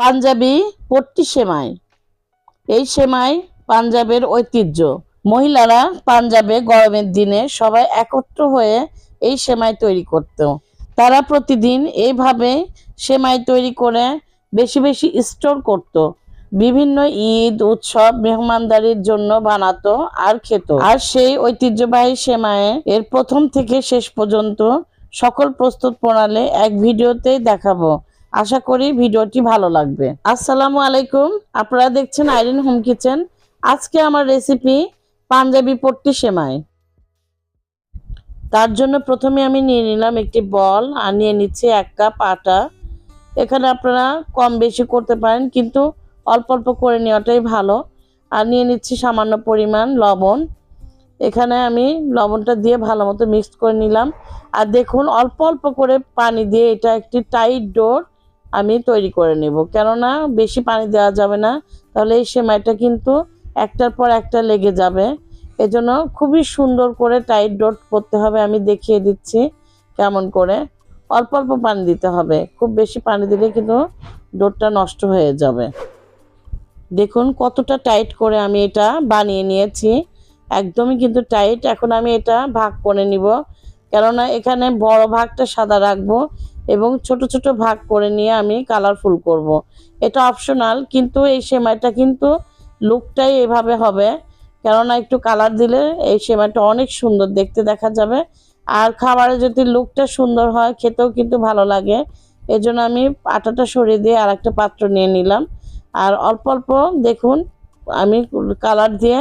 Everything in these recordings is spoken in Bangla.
পাঞ্জাবি পট্টি সেমাই। এই সেমাই পাঞ্জাবের ঐতিহ্য। মহিলারা পাঞ্জাবে গরমের দিনে সবাই একত্র হয়ে এই সেমাই তৈরি করত। তারা প্রতিদিন এইভাবে সেমাই তৈরি করে বেশি বেশি স্টোর করত। বিভিন্ন ঈদ, উৎসব মেহমানদারির জন্য বানাতো আর খেত। আর সেই ঐতিহ্যবাহী সেমায়ে এর প্রথম থেকে শেষ পর্যন্ত সকল প্রস্তুত প্রণালী এক ভিডিওতেই দেখাবো। আশা করি ভিডিওটি ভালো লাগবে। আসসালামু আলাইকুম। আপনারা দেখছেন আইরিন হোম কিচেন। আজকে আমার রেসিপি পাঞ্জাবি পট্টি সেমাই। তার জন্য প্রথমে আমি নিয়ে নিলাম একটি বল আর নিয়ে নিচ্ছি এক কাপ আটা। এখানে আপনারা কম বেশি করতে পারেন, কিন্তু অল্প অল্প করে নেওয়াটাই ভালো। আর নিয়ে নিচ্ছি সামান্য পরিমাণ লবণ। এখানে আমি লবণটা দিয়ে ভালো মতো মিক্স করে নিলাম। আর দেখুন, অল্প অল্প করে পানি দিয়ে এটা একটি টাইট ডোর আমি তৈরি করে নেব। কেননা বেশি পানি দেওয়া যাবে না, তাহলে এই সেমাইটা কিন্তু একটার পর একটা লেগে যাবে। এজন্য খুবই সুন্দর করে টাইট ডোট করতে হবে, আমি দেখিয়ে দিচ্ছি কেমন করে। অল্প অল্প পানি দিতে হবে, খুব বেশি পানি দিলে কিন্তু ডোরটা নষ্ট হয়ে যাবে। দেখুন কতটা টাইট করে আমি এটা বানিয়ে নিয়েছি, একদমই কিন্তু টাইট এখন আমি এটা ভাগ করে নিব, কেননা এখানে বড় ভাগটা সাদা রাখব এবং ছোট ছোট ভাগ করে নিয়ে আমি কালারফুল করব। এটা অপশনাল কিন্তু এই সেমাইটা কিন্তু লুকটাই এভাবে হবে। কেননা একটু কালার দিলে এই সেমাইটা অনেক সুন্দর দেখতে দেখা যাবে। আর খাবারে যদি লুকটা সুন্দর হয়, খেতেও কিন্তু ভালো লাগে। এজন্য আমি আটাটা সরিয়ে দিয়ে আর একটা পাত্র নিয়ে নিলাম। আর অল্প অল্প দেখুন, আমি কালার দিয়ে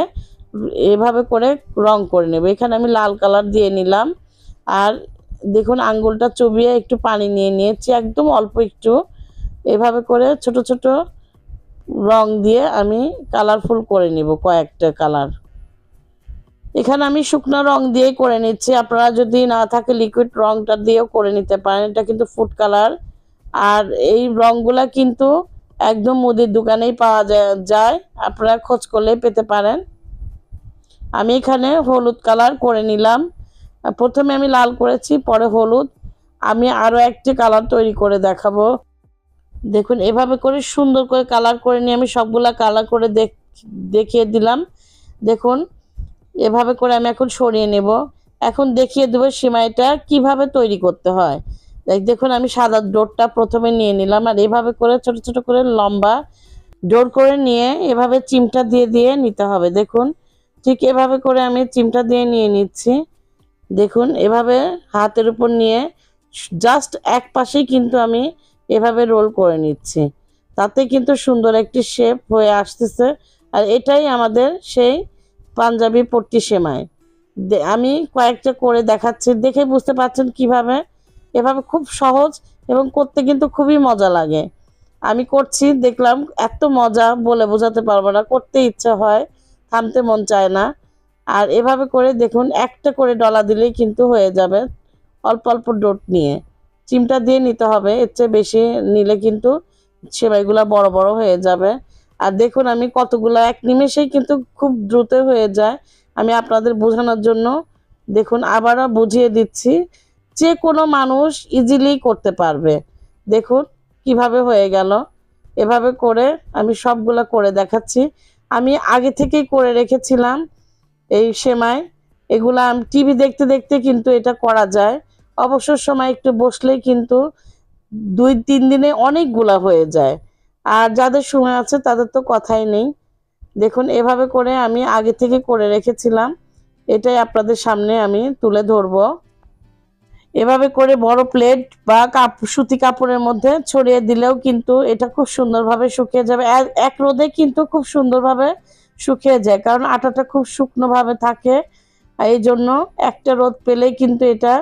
এভাবে করে রং করে নেব। এখানে আমি লাল কালার দিয়ে নিলাম। আর দেখুন, আঙ্গুলটা চুবিয়ে একটু পানি নিয়ে নিয়েছি, একদম অল্প একটু। এভাবে করে ছোট ছোট রং দিয়ে আমি কালারফুল করে নিব, কয়েকটা কালার এখানে আমি শুকনো রং দিয়েই করে নিচ্ছি। আপনারা যদি না থাকে লিকুইড রংটা দিয়েও করে নিতে পারেন। এটা কিন্তু ফুড কালার আর এই রংগুলা কিন্তু একদম মুদির দোকানেই পাওয়া যায় আপনারা খোঁজ করলেই পেতে পারেন। আমি এখানে হলুদ কালার করে নিলাম। প্রথমে আমি লাল করেছি, পরে হলুদ। আমি আরও একটি কালার তৈরি করে দেখাবো। দেখুন, এভাবে করে সুন্দর করে কালার করে নিয়ে আমি সবগুলা কালার করে দেখিয়ে দিলাম। দেখুন, এভাবে করে আমি এখন সরিয়ে নেব। এখন দেখিয়ে দেবো সিমাইটা কীভাবে তৈরি করতে হয়। দেখুন, আমি সাদা ডোরটা প্রথমে নিয়ে নিলাম আর এভাবে করে ছোট ছোট করে লম্বা ডোর করে নিয়ে এভাবে চিমটা দিয়ে দিয়ে নিতে হবে। দেখুন, ঠিক এভাবে করে আমি চিমটা দিয়ে নিয়ে নিচ্ছি। দেখুন, এভাবে হাতের উপর নিয়ে জাস্ট এক পাশেই কিন্তু আমি এভাবে রোল করে নিচ্ছি। তাতে কিন্তু সুন্দর একটি শেপ হয়ে আসতেছে আর এটাই আমাদের সেই পাঞ্জাবি পট্টি সেমাই। আমি কয়েকটা করে দেখাচ্ছি, দেখে বুঝতে পারছেন কীভাবে? এভাবে খুব সহজ এবং করতে কিন্তু খুবই মজা লাগে। আমি করছি, দেখলাম এত মজা বলে বোঝাতে পারব না, করতে ইচ্ছে হয়, থামতে মন চায় না। আর এভাবে করে দেখুন, একটা করে ডলা দিলেই কিন্তু হয়ে যাবে অল্প অল্প ডোট নিয়ে। চিমটা দিয়ে নিতে হবে, এর চেয়ে বেশি নিলে কিন্তু সেমাইগুলো বড় বড় হয়ে যাবে। আর দেখুন, আমি কতগুলো, এক নিমেষেই কিন্তু খুব দ্রুত হয়ে যায়। আমি আপনাদের বোঝানোর জন্য দেখুন, আবারও বুঝিয়ে দিচ্ছি, যে কোনো মানুষ ইজিলি করতে পারবে। দেখুন, কীভাবে হয়ে গেল। এভাবে করে আমি সবগুলো করে দেখাচ্ছি। আমি আগে থেকেই করে রেখেছিলাম। এই সেমাই, এগুলা আমি টিভি দেখতে দেখতে কিন্তু এটা করা যায়। অবসর সময় একটু বসলেই কিন্তু দুই, তিন দিনে অনেকগুলা হয়ে যায়। আর যাদের সময় আছে তাদের তো কথাই নেই। দেখুন, এভাবে করে আমি আগে থেকে করে রেখেছিলাম। এটাই আপনাদের সামনে আমি তুলে ধরব। এভাবে করে বড় প্লেট বা কাপ, সুতি কাপড়ের মধ্যে ছড়িয়ে দিলেও কিন্তু এটা খুব সুন্দরভাবে শুকিয়ে যাবে। এক রোদে কিন্তু খুব সুন্দরভাবে শুকিয়ে যায়। কারণ আটাটা খুব শুকনোভাবে থাকে। এই জন্য একটা রোদ পেলেই কিন্তু এটা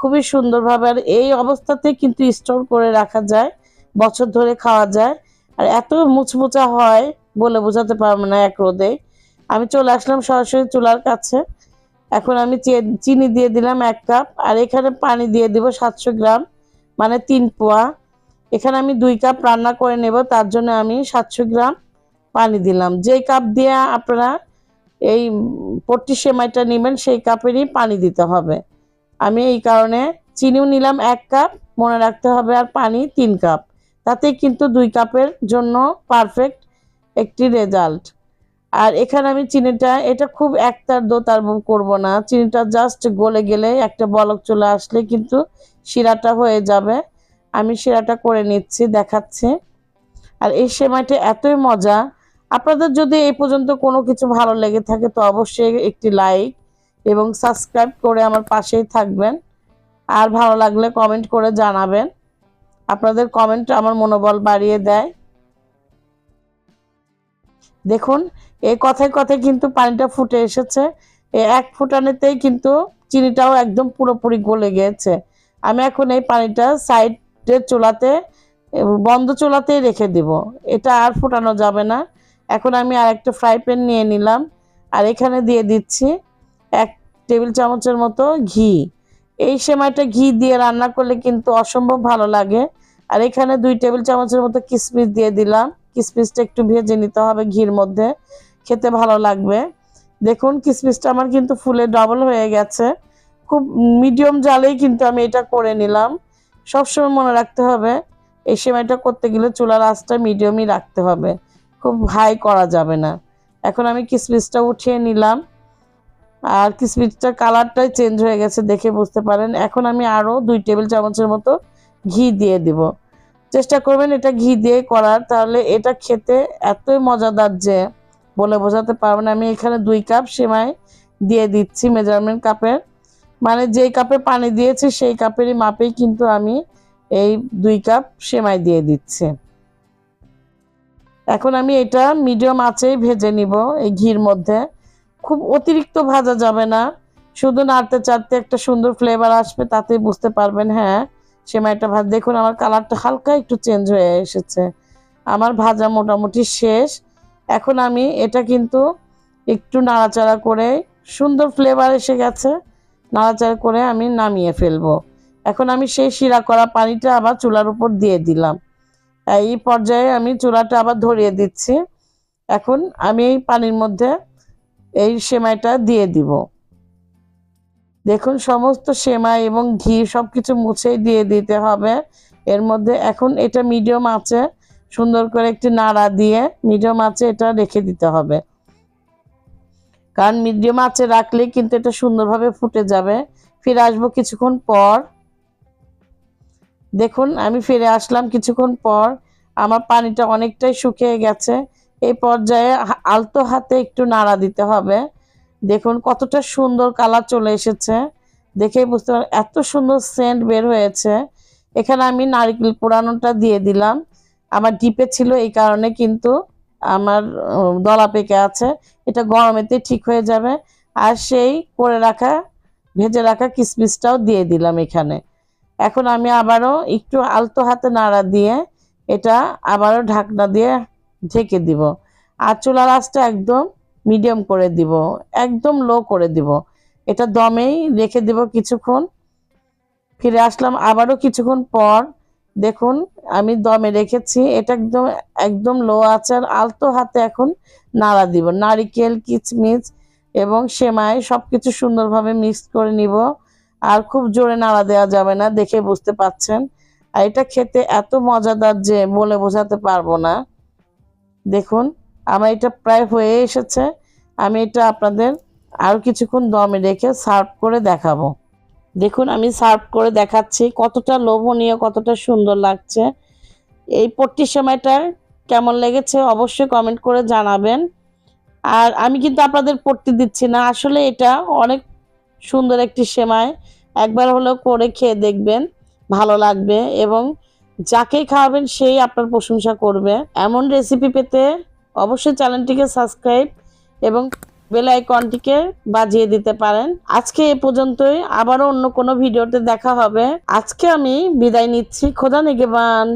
খুবই সুন্দরভাবে আর এই অবস্থাতে কিন্তু স্টোর করে রাখা যায়। বছর ধরে খাওয়া যায়। আর এত মুচমুচা হয় বলে বোঝাতে পারব না এক রোদে। আমি চলে আসলাম সরাসরি চুলার কাছে। এখন আমি চিনি দিয়ে দিলাম এক কাপ। আর এখানে পানি দিয়ে দিব সাতশো গ্রাম মানে তিন পোয়া। এখানে আমি দুই কাপ রান্না করে নেব। তার জন্য আমি সাতশো গ্রাম পানি দিলাম। যেই কাপ দিয়ে আপনারা এই পট্টি সেমাইটা নেবেন, সেই কাপেরই পানি দিতে হবে। আমি এই কারণে চিনিও নিলাম এক কাপ মনে রাখতে হবে আর পানি তিন কাপ তাতে কিন্তু দুই কাপের জন্য পারফেক্ট একটি রেজাল্ট আর এখানে আমি চিনিটা, এটা খুব একতার দো, তার করব না। চিনিটা জাস্ট গলে গেলে একটা বলক চলে আসলে কিন্তু শিরাটা হয়ে যাবে। আমি শিরাটা করে নিচ্ছি, দেখাচ্ছি। আর এই সেমাইটা এতই মজা আপনাদের যদি এই পর্যন্ত কোনো কিছু ভালো লেগে থাকে, তো অবশ্যই একটি লাইক এবং সাবস্ক্রাইব করে আমার পাশেই থাকবেন। আর ভালো লাগলে কমেন্ট করে জানাবেন। আপনাদের কমেন্ট আমার মনোবল বাড়িয়ে দেয়। দেখুন, এই কথায় কথায় কিন্তু পানিটা ফুটে এসেছে। এক ফুটানেতেই কিন্তু চিনিটাও একদম পুরোপুরি গলে গিয়েছে আমি এখন এই পানিটা সাইডের চুলাতে, বন্ধ চুলাতেই রেখে দিব। এটা আর ফুটানো যাবে না। এখন আমি আর একটা ফ্রাই প্যান নিয়ে নিলাম। আর এখানে দিয়ে দিচ্ছি এক টেবিল চামচের মতো ঘি। এই সেমাইটা ঘি দিয়ে রান্না করলে কিন্তু অসম্ভব ভালো লাগে। আর এখানে দুই টেবিল চামচের মতো কিশমিশ দিয়ে দিলাম। কিশমিশটা একটু ভেজে নিতে হবে ঘির মধ্যে। খেতে ভালো লাগবে। দেখুন কিশমিশটা আমার কিন্তু ফুলে ডবল হয়ে গেছে। খুব মিডিয়াম জালেই কিন্তু আমি এটা করে নিলাম। সবসময় মনে রাখতে হবে, এই সেমাইটা করতে গেলে চুলার আঁচটা মিডিয়ামই রাখতে হবে। খুব হাই করা যাবে না। এখন আমি কিশমিশটা উঠিয়ে নিলাম। আর কিশমিশটার কালারটাই চেঞ্জ হয়ে গেছে দেখে বুঝতে পারেন। এখন আমি আরও দুই টেবিল চামচের মতো ঘি দিয়ে দিব। চেষ্টা করবেন এটা ঘি দিয়ে করার। তাহলে এটা খেতে এতই মজাদার যে বলে বোঝাতে পারবেন। আমি এখানে দুই কাপ সেমাই দিয়ে দিচ্ছি মেজারমেন্ট কাপের। মানে যেই কাপে পানি দিয়েছি সেই কাপেরই মাপেই কিন্তু আমি এই দুই কাপ সেমাই দিয়ে দিচ্ছি। এখন আমি এটা মিডিয়াম আঁচেই ভেজে নিব এই ঘির মধ্যে। খুব অতিরিক্ত ভাজা যাবে না, শুধু নাড়তে চাড়তে একটা সুন্দর ফ্লেভার আসবে তাতেই বুঝতে পারবেন হ্যাঁ সেমাইটা ভাজ দেখুন, আমার কালারটা হালকা একটু চেঞ্জ হয়ে এসেছে। আমার ভাজা মোটামুটি শেষ। এখন আমি এটা কিন্তু একটু নাড়াচাড়া করে সুন্দর ফ্লেভার এসে গেছে, নাড়াচাড়া করে আমি নামিয়ে ফেলব। এখন আমি সেই শিরা করা পানিটা আবার চুলার উপর দিয়ে দিলাম। এই পর্যায়ে আমি চুলাটা আবার ধরিয়ে দিচ্ছি। এখন আমি এই পানির মধ্যে এই সেমাইটা দিয়ে দিব। দেখুন, সমস্ত সেমাই এবং ঘি সব কিছু মুছেই দিয়ে দিতে হবে। এর মধ্যে এখন এটা মিডিয়াম আছে সুন্দর করে একটি নাড়া দিয়ে মিডিয়াম আছে এটা রেখে দিতে হবে। কারণ মিডিয়াম আছে রাখলে কিন্তু এটা সুন্দরভাবে ফুটে যাবে। ফিরে আসব কিছুক্ষণ পর। দেখুন, আমি ফিরে আসলাম কিছুক্ষণ পর। আমার পানিটা অনেকটাই শুকিয়ে গেছে। এই পর্যায়ে আলতো হাতে একটু নাড়া দিতে হবে। দেখুন, কতটা সুন্দর কালার চলে এসেছে। দেখেই বুঝতে পারেন এত সুন্দর সেন্ট বের হয়েছে। এখানে আমি নারকেল পোড়ানোটা দিয়ে দিলাম। আমার ডিপে ছিল এই কারণে কিন্তু আমার দলা পেকে আছে। এটা গরমেতে ঠিক হয়ে যাবে। আর সেই করে রাখা, ভেজে রাখা কিসমিসটাও দিয়ে দিলাম এখানে। এখন আমি আবারও একটু আলতো হাতে নাড়া দিয়ে এটা আবারও ঢাকনা দিয়ে ঢেকে দিব। আর চুলার আঁচটা একদম মিডিয়াম করে দিব, একদম লো করে দিব। এটা দমেই রেখে দিব কিছুক্ষণ। ফিরে আসলাম আবারও কিছুক্ষণ পর। দেখুন, আমি দমে রেখেছি। এটা একদম একদম লো আছে আর আলতো হাতে এখন নাড়া দিব। নারিকেল, কিচমিচ এবং সেমাই সব কিছু সুন্দরভাবে মিক্স করে নিব। আর খুব জোরে নাড়া দেওয়া যাবে না, দেখে বুঝতে পাচ্ছেন। আর এটা খেতে এত মজাদার যে বলে বোঝাতে পারব না। দেখুন, আমার এটা প্রায় হয়ে এসেছে। আমি এটা আপনাদের আর কিছুক্ষণ দমে রেখে সার্ভ করে দেখাবো। দেখুন, আমি সার্ভ করে দেখাচ্ছি কতটা লোভনীয়, কতটা সুন্দর লাগছে। এই পট্টির সময়টার কেমন লেগেছে অবশ্যই কমেন্ট করে জানাবেন। আর আমি কিন্তু আপনাদের পট্টি দিচ্ছি না। আসলে এটা অনেক সুন্দর একটি সেমাই। একবার হলেও করে খেয়ে দেখবেন, ভালো লাগবে এবং যাকেই খাওয়াবেন সেই আপনার প্রশংসা করবে। এমন রেসিপি পেতে অবশ্যই চ্যানেলটিকে সাবস্ক্রাইব এবং বেল আইকনটিকে বাজিয়ে দিতে পারেন। আজকে এ পর্যন্তই, আবারও অন্য কোনো ভিডিওতে দেখা হবে। আজকে আমি বিদায় নিচ্ছি। খোদা নেগেবান।